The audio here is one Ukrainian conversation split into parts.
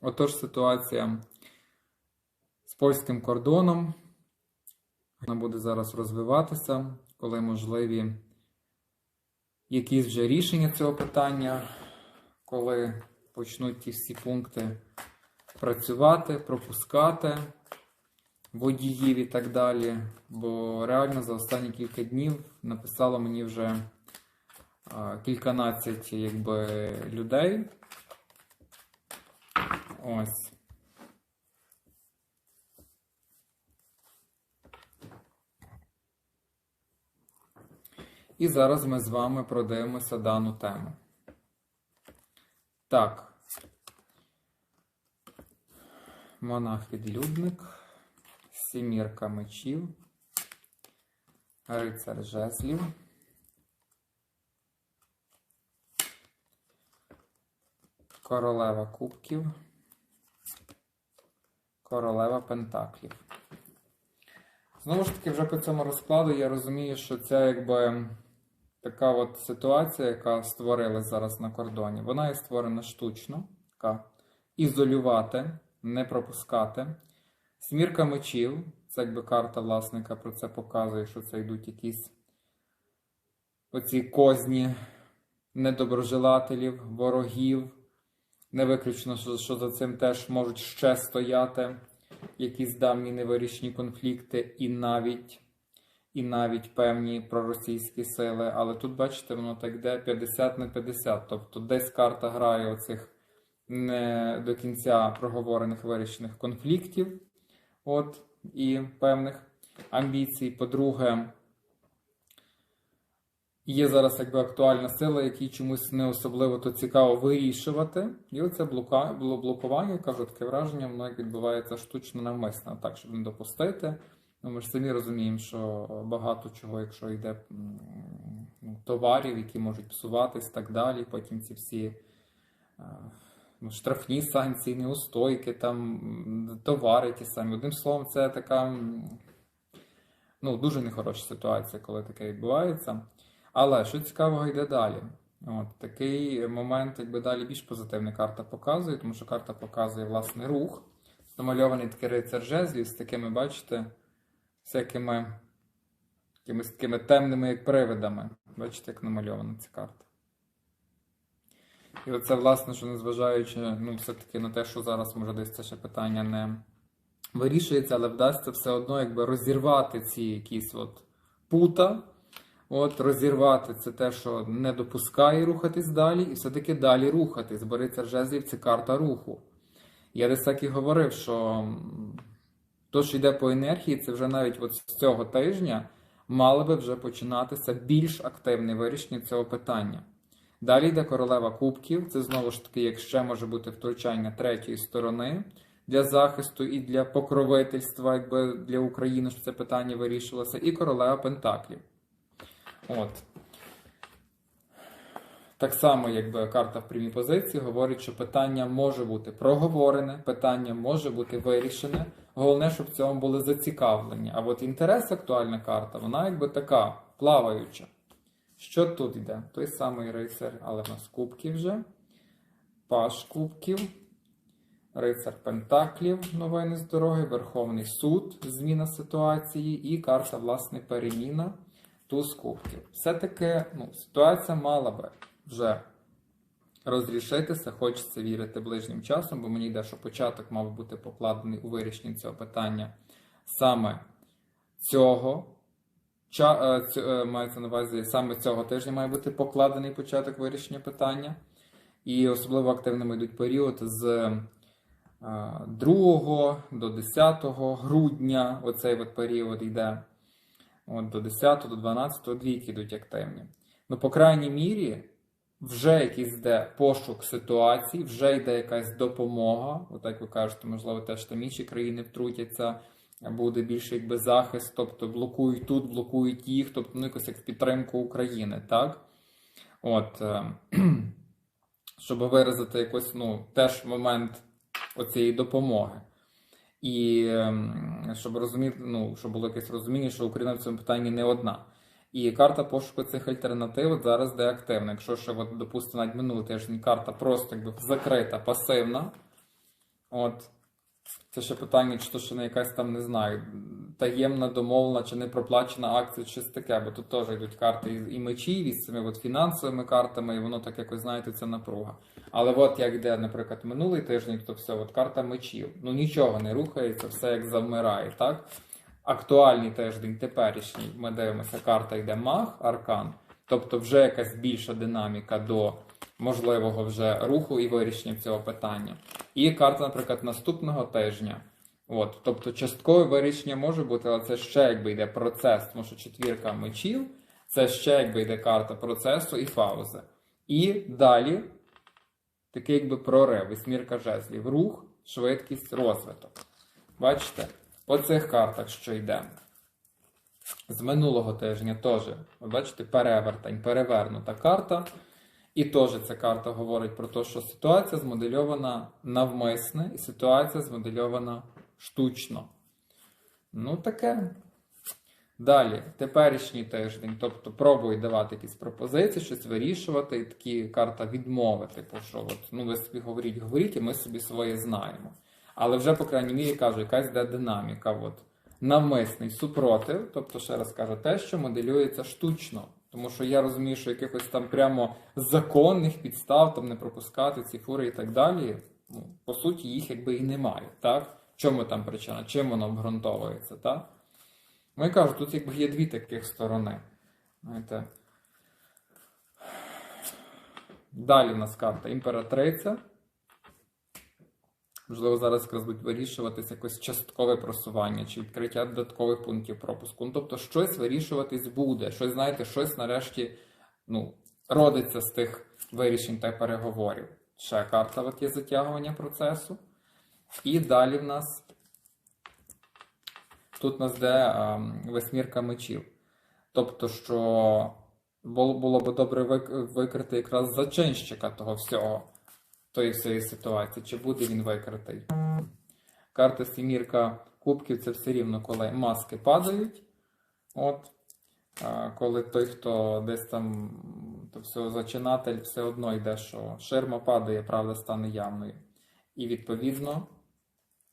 Отож, ситуація з польським кордоном вона буде зараз розвиватися, коли можливі якісь вже рішення цього питання, коли почнуть ті всі пункти працювати, пропускати водіїв і так далі. Бо реально за останні кілька днів написало мені вже кільканадцять якби, людей. Ось. І зараз ми з вами продивимося дану тему. Так. Монах-відлюдник, сімірка мечів, рицар жезлів, королева кубків, королева пентаклів. Знову ж таки, вже по цьому розкладу я розумію, що це якби така от ситуація, яка створилась зараз на кордоні, вона є створена штучно, така ізолювати, не пропускати. Смірка мечів, це якби карта власника про це показує, що це йдуть якісь оці козні недоброжелателів, ворогів. Не виключно, що, за цим теж можуть ще стояти якісь давні невирішені конфлікти, і навіть і навіть певні проросійські сили. Але тут, бачите, воно так йде 50 на 50. Тобто десь карта грає оцих не до кінця проговорених вирішених конфліктів от, і певних амбіцій. По-друге, є зараз якби актуальна сила, якій чомусь не особливо то цікаво вирішувати. І оце блока, блокування, кажу, таке враження, воно як відбувається штучно навмисно, так, щоб не допустити. Ну, ми ж самі розуміємо, що багато чого, якщо йде ну, товарів, які можуть псуватись так далі, потім ці всі ну, штрафні санкції, неустойки, там товари ті самі. Одним словом, це така ну, дуже нехороша ситуація, коли таке відбувається. Але що цікавого йде далі? От, Такий момент, якби далі більш позитивна карта показує, тому що карта показує власний рух. Намальований такий рицар жезлів з такими, бачите, всякими якимись такими темними, як привидами. Бачите, як намальована ця карта. І оце, власне, що незважаючи ну, все-таки на те, що зараз може десь це ще питання не вирішується, але вдасться все одно якби розірвати ці якісь от пута. От розірвати це те, що не допускає рухатись далі, і все-таки далі рухатись. Бо рицар жезлів це карта руху. Я десь так і говорив, що то, що йде по енергії, це вже навіть от з цього тижня мало би вже починатися більш активне вирішення цього питання. Далі йде королева кубків, це знову ж таки, якщо може бути втручання третьої сторони для захисту і для покровительства, якби для України, щоб це питання вирішилося, і королева пентаклів. От. Так само, якби карта в прямій позиції говорить, що питання може бути проговорене, питання може бути вирішене. Головне, щоб в цьому були зацікавлені. А от інтерес, актуальна карта, вона якби така плаваюча. Що тут йде? Той самий рицар, але в нас кубків вже. Паш кубків, рицар Пентаклів, новини з дороги, Верховний суд, зміна ситуації, і карта, власне, переміна туз кубків. Все-таки ну, ситуація мала би вже розрішитися, хочеться вірити ближнім часом, бо мені йде, що початок мав бути покладений у вирішенні цього питання саме цього. Ча, ць, мається на увазі саме цього тижня має бути покладений початок вирішення питання. І особливо активним йдуть період з 2 до 10 грудня. Оцей от період йде. От До 10, до 12 двійки йдуть активні. Ну, по крайній мірі, вже якийсь йде пошук ситуації, вже йде якась допомога. От як ви кажете, можливо, теж там інші країни втрутяться, буде більше якби захист, тобто блокують тут, блокують їх, тобто ну, якось як підтримку України, так? От, щоб виразити якось ну, теж момент оцієї допомоги. І щоб розуміти, ну, щоб було якесь розуміння, що Україна в цьому питанні не одна. І карта пошуку цих альтернатив зараз де активна. Якщо ще, от, допустимо, навіть минулий тиждень карта просто якби закрита, пасивна, От. Це ще питання, чи то, що не якась там, не знаю, таємна домовлена чи не проплачена акція, чи щось таке, бо тут теж йдуть карти і мечів, і з цими от фінансовими картами, і воно так якось, знаєте, це напруга. Але от як йде, наприклад, минулий тиждень, то все, от карта мечів. Ну нічого не рухається, все як завмирає, так? Актуальний тиждень, теперішній, ми дивимося, карта йде маг, аркан, тобто вже якась більша динаміка до можливого вже руху і вирішення цього питання. І карта, наприклад, наступного тижня. От, тобто часткове вирішення може бути, але це ще якби йде процес, тому що четвірка мечів це ще якби йде карта процесу і паузи. І далі такий якби прорив, вісьмірка жезлів, рух, швидкість, розвиток. Бачите? По цих картах, що йде. З минулого тижня теж, ви бачите, перевертень, перевернута карта. І теж ця карта говорить про те, що ситуація змодельована навмисне, і ситуація змодельована штучно. Ну, таке. Далі, теперішній тиждень, тобто пробуй давати якісь пропозиції, щось вирішувати, і такі карта відмови, типу, що от, ну ви собі говоріть, говоріть, і ми собі своє знаємо. Але вже, по крайній мірі, кажу, якась де динаміка. От, навмисний супротив, тобто, ще раз кажу, те, що моделюється штучно. Тому що я розумію, що якихось там прямо законних підстав там не пропускати ці фури і так далі. Ну, по суті, їх якби і немає. Так? Чому там причина? Чим воно обґрунтовується? Так? Ну я кажу, тут якби є дві таких сторони. Знаєте. Далі в нас карта імператриця. Можливо, зараз якраз будуть вирішуватись якось часткове просування чи відкриття додаткових пунктів пропуску. Ну, тобто, щось вирішуватись буде. Щось, знаєте, щось нарешті ну, родиться з тих вирішень та переговорів. Ще карта от є затягування процесу. І далі в нас тут нас де а, восьмірка мечів. Тобто, що було, було б добре викрити якраз зачинщика того всього, тої всієї ситуації, чи буде він викритий. Карта сімірка кубків це все рівно, коли маски падають. От. Коли той, хто десь там то все зачинатель, все одно йде, що ширма падає, правда стане явною. І відповідно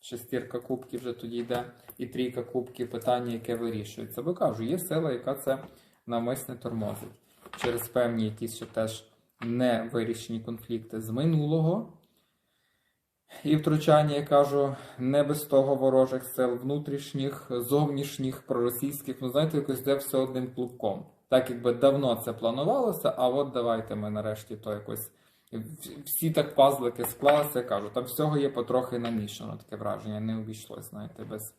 шестірка кубків вже тоді йде, і трійка кубків питання, яке вирішується. Бо кажу, є сила, яка це навмисне тормозить. Через певні якісь ще теж невирішені конфлікти з минулого. І втручання, я кажу, не без того ворожих сил, внутрішніх, зовнішніх, проросійських, ну знаєте, якось йде все одним клубком. Так якби давно це планувалося, а от давайте ми нарешті то якось. Всі так пазлики склалися, я кажу, там всього є потрохи намішано, таке враження, не обійшлось, знаєте, без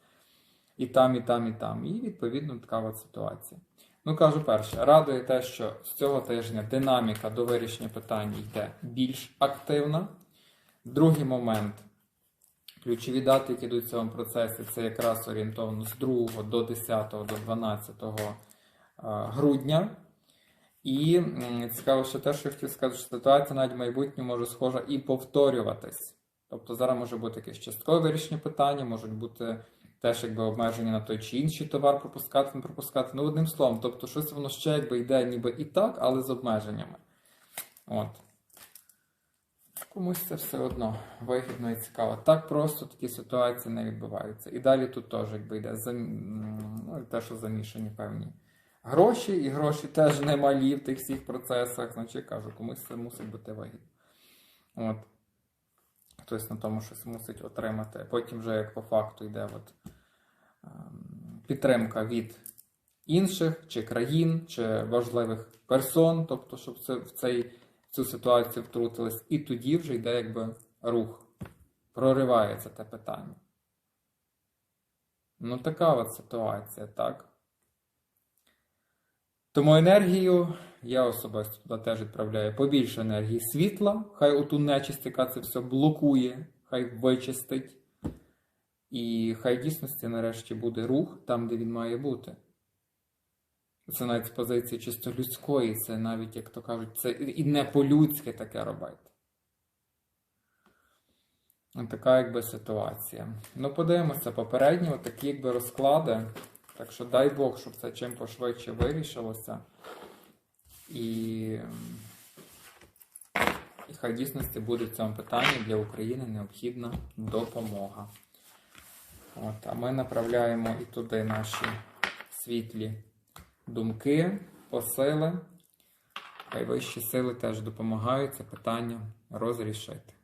і там, і там, і там. І відповідно така от ситуація. Ну, кажу перше, радує те, що з цього тижня динаміка до вирішення питань йде більш активна. Другий момент. Ключові дати, які йдуть в цьому процесі, це якраз орієнтовно з 2 до 10 до 12 е, грудня. І цікаво, що те, що я хотів сказати, що ситуація навіть в майбутньому може схожа і повторюватись. Тобто зараз може бути якесь часткове вирішення питання, можуть бути теж якби обмеження на той чи інший товар пропускати, не пропускати. Ну, одним словом, тобто щось воно ще якби йде ніби і так, але з обмеженнями. От. Комусь це все одно вигідно і цікаво. Так просто такі ситуації не відбуваються. І далі тут теж якби йде зам... м, ну, те, що замішані певні гроші, і гроші теж немалі в тих всіх процесах. Значить, я кажу, комусь це мусить бути вигідно. От. Хтось на тому щось мусить отримати. Потім вже як по факту йде от, ем, підтримка від інших чи країн, чи важливих персон, тобто, щоб це, в, цей, в цю ситуацію втрутились. І тоді вже йде якби рух. Проривається те питання. Ну, така от ситуація, так? Тому енергію я особисто туди теж відправляю побільше енергії світла, хай оту нечисть, яка це все блокує, хай вичистить. І хай дійсності нарешті буде рух там, де він має бути. Це навіть з позиції чисто людської, це навіть, як то кажуть, це і не по-людськи таке робити. Така якби ситуація. Ну, подивимося, попередні такі якби розклади. Так що дай Бог, щоб це чим пошвидше вирішилося. І І хай дійсності буде в цьому питанні для України необхідна допомога. От, а ми направляємо і туди наші світлі думки, посили. Хай вищі сили теж допомагають це питання розрішити.